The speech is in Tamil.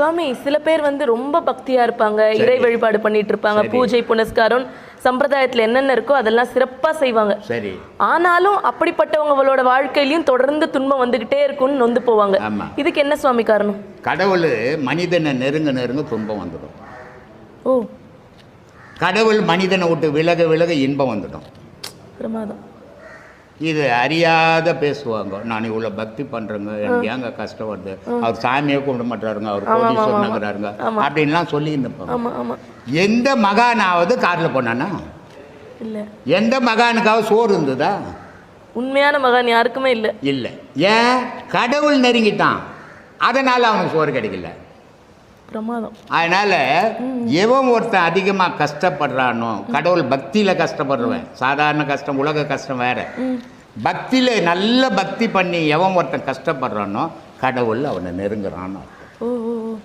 சுவாமி சில பேர் வந்து ரொம்ப பக்தியா இருப்பாங்க இறை வழிபாடு பண்ணிட்டு இருப்பாங்க. பூஜை புனஸ்காரம் சம்பிரதாயத்துல என்னென்ன இருக்கோ அதெல்லாம் சிறப்பா செய்வாங்க. சரி. ஆனாலும் அப்படிப்பட்டவங்களோட வாழ்க்கையிலயும் தொடர்ந்து துன்பம் வந்துகிட்டே இருக்கும்னு நொந்து போவாங்க. இதுக்கு என்ன சுவாமி காரணம்? கடவுள் மனிதனை நெருங்க நெருங்க துன்பம் வந்துடும். ஓ. கடவுள் மனிதனை விட்டு விலக விலக இன்பம் வந்துடும். பிரமாதம். இது அறியாத பேசுவாங்க. நான் இவ்வளோ பக்தி பண்ணுறேங்க எனக்கு ஏங்க கஷ்டம் வருது? அவர் சாமியே கும்பிட மாட்டாருங்க அவர் கோடீஸ்வரனுங்கிறாருங்க அப்படின்லாம் சொல்லி இருப்பாங்க எந்த மகானாவது காரில் போனானா? இல்ல. எந்த மகானுக்காவது சோறு இருந்ததா? உண்மையான மகான் யாருக்குமே இல்ல. இல்லை. ஏன்? கடவுள் நெருங்கிட்டான். அதனால் அவனுக்கு சோறு கிடைக்கல. பிரமாதம். அதனால் எவன் ஒருத்தன் அதிகமாக கஷ்டப்படுறானோ கடவுள் பக்தியில் கஷ்டப்படுறவன் சாதாரண கஷ்டம் உலக கஷ்டம் வேற. பக்தியில் நல்ல பக்தி பண்ணி எவன் ஒருத்தன் கஷ்டப்படுறானோ கடவுள் அவனை நெருங்குறான்னு.